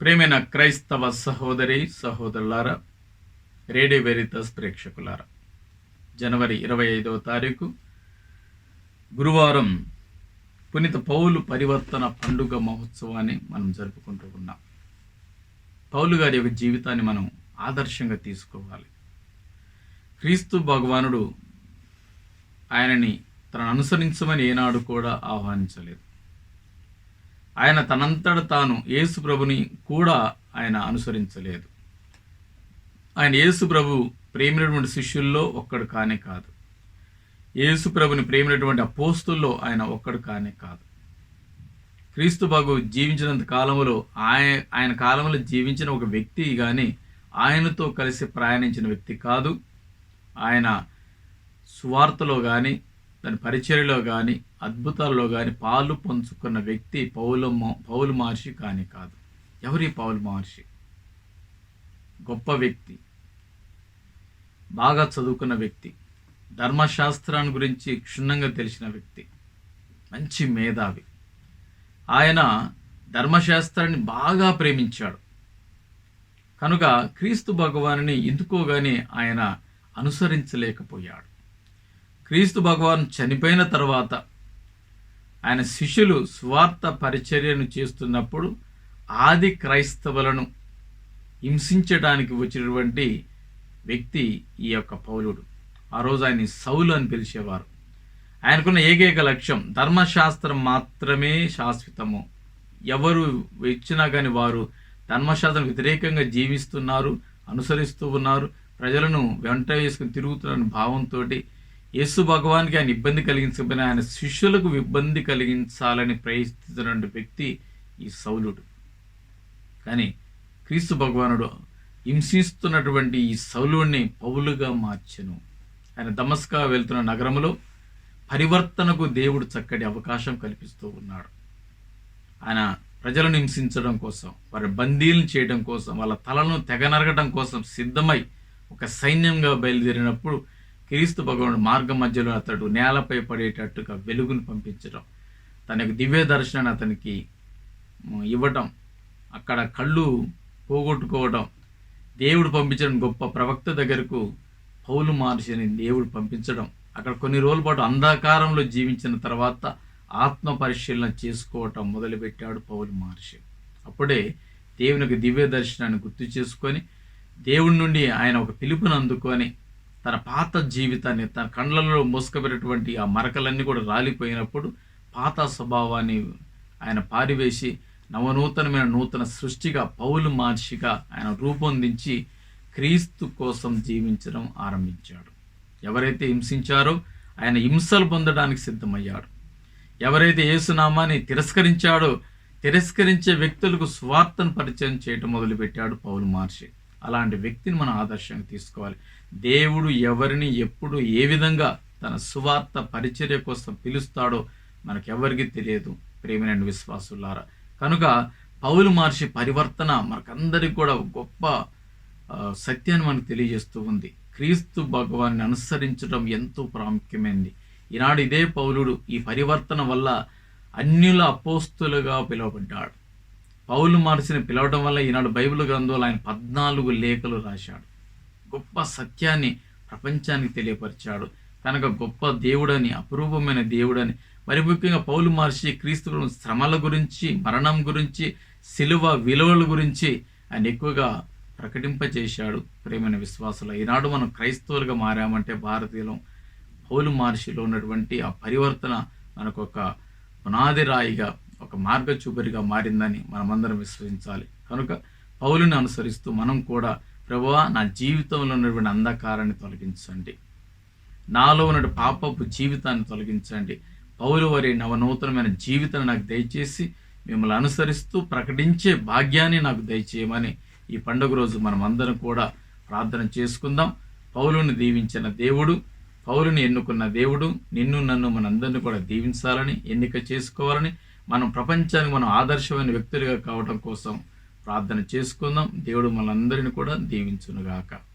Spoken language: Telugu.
ప్రేమైన క్రైస్తవ సహోదరి సహోదరులారా రేడియో వెరితస్ ప్రేక్షకులారా జనవరి ఇరవై ఐదవ తారీఖు గురువారం పునీత పౌలు పరివర్తన పండుగ మహోత్సవాన్ని మనం జరుపుకుంటూ ఉన్నాం. పౌలు గారి యొక్క జీవితాన్ని మనం ఆదర్శంగా తీసుకోవాలి. క్రీస్తు భగవానుడు ఆయనని తనను అనుసరించమని ఏనాడు కూడా ఆహ్వానించలేదు. ఆయన తనంతట తాను యేసు ప్రభుని కూడా ఆయన అనుసరించలేదు. ఆయన యేసు ప్రభు ప్రేమినటువంటి శిష్యుల్లో ఒక్కడు కానే కాదు. యేసు ప్రభుని ప్రేమినటువంటి అపోస్తుల్లో ఆయన ఒక్కడు కానే కాదు. క్రీస్తు బాగు జీవించినంత కాలంలో ఆయన ఆయన కాలంలో జీవించిన ఒక వ్యక్తి కానీ ఆయనతో కలిసి ప్రయాణించిన వ్యక్తి కాదు. ఆయన సువార్తలో కానీ దాని పరిచర్యలో కానీ అద్భుతాల్లో కానీ పాలు పంచుకున్న వ్యక్తి పౌలు పౌలు మహర్షి కానీ కాదు. ఎవరి పౌలు మహర్షి? గొప్ప వ్యక్తి. బాగా చదువుకున్న వ్యక్తి. ధర్మశాస్త్రాన్ని గురించి క్షుణ్ణంగా తెలిసిన వ్యక్తి. మంచి మేధావి. ఆయన ధర్మశాస్త్రాన్ని బాగా ప్రేమించాడు. కనుక క్రీస్తు భగవానుని ఎందుకోగానే ఆయన అనుసరించలేకపోయాడు. క్రీస్తు భగవాన్ చనిపోయిన తర్వాత ఆయన శిష్యులు స్వార్థ పరిచర్యను చేస్తున్నప్పుడు ఆది క్రైస్తవులను హింసించడానికి వచ్చినటువంటి వ్యక్తి ఈ యొక్క పౌలుడు. ఆ రోజు ఆయన సౌలు అని పిలిచేవారు. ఆయనకున్న ఏకైక లక్ష్యం ధర్మశాస్త్రం మాత్రమే శాశ్వతము. ఎవరు ఇచ్చినా కానీ వారు ధర్మశాస్త్రం వ్యతిరేకంగా జీవిస్తున్నారు అనుసరిస్తూ ఉన్నారు ప్రజలను వెంట వేసుకుని తిరుగుతున్న భావంతో యేసు భగవాన్కి ఆయన ఇబ్బంది కలిగించకపోయినా ఆయన శిష్యులకు ఇబ్బంది కలిగించాలని ప్రయత్నిస్తున్న వ్యక్తి ఈ సౌలుడు. కానీ క్రీస్తు భగవానుడు హింసిస్తున్నటువంటి ఈ సౌలుడిని పౌలుగా మార్చెను. ఆయన దమస్కా వెళ్తున్న నగరంలో పరివర్తనకు దేవుడు చక్కటి అవకాశం కల్పిస్తూ ఉన్నాడు. ఆయన ప్రజలను హింసించడం కోసం వారి బందీలను చేయడం కోసం వాళ్ళ తలను తెగనరగడం కోసం సిద్ధమై ఒక సైన్యంగా బయలుదేరినప్పుడు క్రీస్తు భగవానుడు మార్గం మధ్యలో అతడు నేలపై పడేటట్టుగా వెలుగును పంపించడం తన యొక్క దివ్య దర్శనాన్ని అతనికి ఇవ్వటం అక్కడ కళ్ళు పోగొట్టుకోవడం దేవుడు పంపించడం గొప్ప ప్రవక్త దగ్గరకు పౌలు మహర్షిని దేవుడు పంపించడం అక్కడ కొన్ని రోజుల పాటు అంధకారంలో జీవించిన తర్వాత ఆత్మ పరిశీలన చేసుకోవటం మొదలుపెట్టాడు పౌలు మహర్షి. అప్పుడే దేవునికి దివ్య దర్శనాన్ని గుర్తు చేసుకొని దేవుడి నుండి ఆయన ఒక పిలుపుని అందుకొని తన పాత జీవితాన్ని తన కండ్లలో మోసుకబెట్టినటువంటి ఆ మరకలన్నీ కూడా రాలిపోయినప్పుడు పాత స్వభావాన్ని ఆయన పారివేసి నవనూతనమైన నూతన సృష్టిగా పౌలు మహర్షిగా ఆయన రూపొందించి క్రీస్తు కోసం జీవించడం ఆరంభించాడు. ఎవరైతే హింసించారో ఆయన హింసలు పొందడానికి సిద్ధమయ్యాడు. ఎవరైతే యేసునామాన్ని తిరస్కరించాడో తిరస్కరించే వ్యక్తులకు స్వార్థను పరిచయం చేయటం మొదలుపెట్టాడు పౌలు మహర్షి. అలాంటి వ్యక్తిని మనం ఆదర్శంగా తీసుకోవాలి. దేవుడు ఎవరిని ఎప్పుడు ఏ విధంగా తన సువార్త పరిచర్య కోసం పిలుస్తాడో మనకెవరికి తెలియదు. ప్రేమైన విశ్వాసులారా. కనుక పౌలు మహర్షి పరివర్తన మనకందరికి కూడా గొప్ప సత్యాన్ని మనకు తెలియజేస్తూ ఉంది. క్రీస్తు భగవాన్ని అనుసరించడం ఎంతో ప్రాముఖ్యమైనది ఈనాడు ఇదే పౌలుడు ఈ పరివర్తన వల్ల అన్యుల అపోస్తులుగా పిలువబడ్డాడు. పౌలు మహర్షిని పిలవడం వల్ల ఈనాడు బైబిల్ గ్రంథంలో ఆయన పద్నాలుగు లేఖలు రాశాడు. గొప్ప సత్యాన్ని ప్రపంచానికి తెలియపరిచాడు. కనుక గొప్ప దేవుడని అపురూపమైన దేవుడని మరి ముఖ్యంగా పౌలు మహర్షి క్రీస్తు శ్రమల గురించి మరణం గురించి శిలువ విలువల గురించి ఆయన ఎక్కువగా ప్రకటింపచేశాడు ప్రేమైన విశ్వాసులు ఈనాడు మనం క్రైస్తవులుగా మారామంటే భారతీయులం పౌలు మహర్షిలో ఉన్నటువంటి ఆ పరివర్తన మనకు ఒక పునాది రాయిగా ఒక మార్గచూపరిగా మారిందని మనమందరం విశ్వసించాలి. కనుక పౌలుని అనుసరిస్తూ మనం కూడా ప్రభువా నా జీవితంలో ఉన్నటువంటి అంధకారాన్ని తొలగించండి. నాలో ఉన్న పాపపు జీవితాన్ని తొలగించండి. పౌలు వారి నవనూతనమైన జీవితాన్ని నాకు దయచేసి మిమ్మల్ని అనుసరిస్తూ ప్రకటించే భాగ్యాన్ని నాకు దయచేయమని ఈ పండుగ రోజు మనం అందరం కూడా ప్రార్థన చేసుకుందాం. పౌలుని దీవించిన దేవుడు పౌలుని ఎన్నుకున్న దేవుడు నిన్ను నన్ను మనందరినీ కూడా దీవించాలని ఎన్నిక చేసుకోవాలని మనం ప్రపంచానికి మనం ఆదర్శమైన వ్యక్తులుగా కావడం కోసం ప్రార్థన చేసుకుందాం. దేవుడు మనందరిని కూడా దీవించునుగాక.